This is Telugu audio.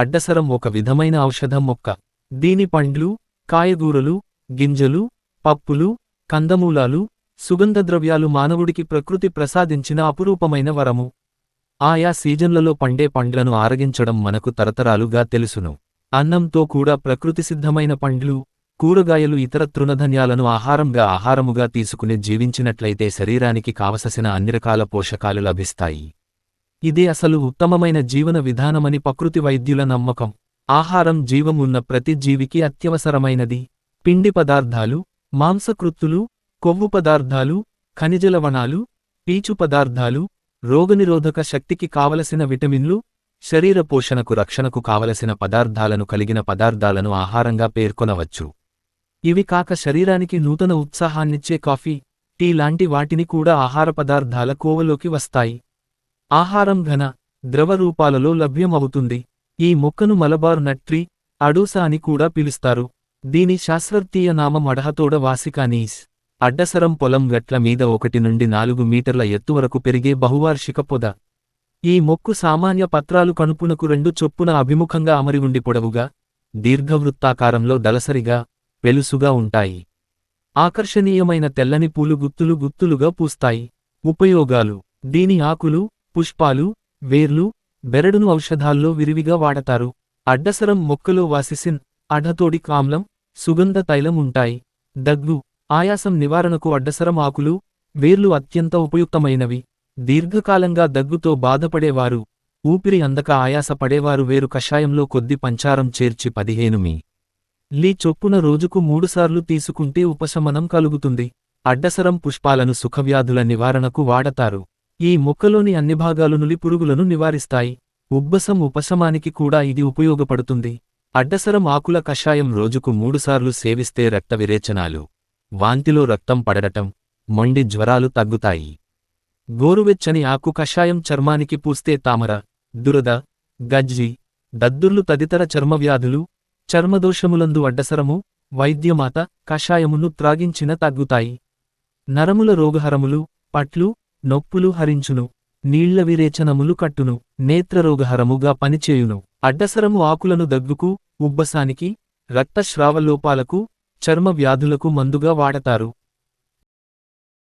అడ్డసరం ఒక విధమైన ఔషధం మొక్క. దీని పండ్లు కాయగూరలు గింజలు పప్పులు కందమూలాలు సుగంధద్రవ్యాలు మానవుడికి ప్రకృతి ప్రసాదించిన అపురూపమైన వరము. ఆయా సీజన్లలో పండే పండ్లను ఆరగించడం మనకు తరతరాలుగా తెలుసును. అన్నంతో కూడా ప్రకృతి సిద్ధమైన పండ్లు కూరగాయలు ఇతర తృణధన్యాలను ఆహారంగా ఆహారముగా తీసుకుని జీవించినట్లయితే శరీరానికి కావలసిన అన్ని రకాల పోషకాలు లభిస్తాయి. ఇదే అసలు ఉత్తమమైన జీవన విధానమని ప్రకృతి వైద్యుల నమ్మకం. ఆహారం జీవం ఉన్న ప్రతి జీవికి అత్యవసరమైనది. పిండి పదార్థాలు మాంసకృత్తులు కొవ్వు పదార్థాలు ఖనిజ లవణాలు పీచు పదార్థాలు రోగనిరోధక శక్తికి కావలసిన విటమిన్లు శరీర పోషణకు రక్షణకు కావలసిన పదార్థాలను కలిగిన పదార్థాలను ఆహారంగా పేర్కొనవచ్చు. ఇవి కాక శరీరానికి నూతన ఉత్సాహాన్నిచ్చే కాఫీ టీ లాంటి వాటిని కూడా ఆహార పదార్థాల కోవలోకి వస్తాయి. ఆహారం ఘన ద్రవ రూపాలలో లభ్యమవుతుంది. ఈ మొక్కను మలబార్ నట్రీ అడూసా అని కూడా పిలుస్తారు. దీని శాస్త్రతీయ నామం అడహతోడ వాసికానీస్. అడ్డసరం పొలం గట్ల మీద ఒకటి నుండి నాలుగు మీటర్ల ఎత్తు వరకు పెరిగే బహువార్షిక పొద. ఈ మొక్కు సామాన్య పత్రాలు కణుపునకు రెండు చొప్పున అభిముఖంగా అమరి ఉండి పొడవుగా దీర్ఘవృత్తాకారంలో దలసరిగా పెలుసుగా ఉంటాయి. ఆకర్షణీయమైన తెల్లని పూలు గుత్తులు గుత్తులుగా పూస్తాయి. ఉపయోగాలు. దీని ఆకులు పుష్పాలు వేర్లు బెరడును ఔషధాల్లో విరివిగా వాడతారు. అడ్డసరం మొక్కలో వాసిసిన్ అఢతోడి ఆమ్లం సుగంధ తైలం ఉంటాయి. దగ్గు ఆయాసం నివారణకు అడ్డసరం ఆకులు వేర్లు అత్యంత ఉపయుక్తమైనవి. దీర్ఘకాలంగా దగ్గుతో బాధపడేవారు ఊపిరి అందక ఆయాసపడేవారు వేరు కషాయంలో కొద్ది పంచారం చేర్చి పదిహేను మీ. లీ చొప్పున రోజుకు మూడుసార్లు తీసుకుంటే ఉపశమనం కలుగుతుంది. అడ్డసరం పుష్పాలను సుఖవ్యాధుల నివారణకు వాడతారు. ఈ మొక్కలోని అన్ని భాగాలు నులి పురుగులను నివారిస్తాయి. ఉబ్బసం ఉపశమానికి కూడా ఇది ఉపయోగపడుతుంది. అడ్డసరం ఆకుల కషాయం రోజుకు మూడుసార్లు సేవిస్తే రక్త విరేచనాలు. వాంతిలో రక్తం పడటం మొండి జ్వరాలు తగ్గుతాయి. గోరువెచ్చని ఆకు కషాయం చర్మానికి పూస్తే తామర దురద గజ్జి దద్దుర్లు తదితర చర్మవ్యాధులు చర్మదోషములందు అడ్డసరము వైద్యమాత కషాయమును త్రాగించిన తగ్గుతాయి. నరముల రోగహరములు పట్లు నొప్పులు హరించును నీళ్ళ విరేచనములు కట్టును నేత్రరోగహరముగా పనిచేయును. అడ్డసరము ఆకులను దగ్గుకు ఉబ్బసానికి రక్తస్రావలోపాలకు చర్మ వ్యాధులకు మందుగా వాడతారు.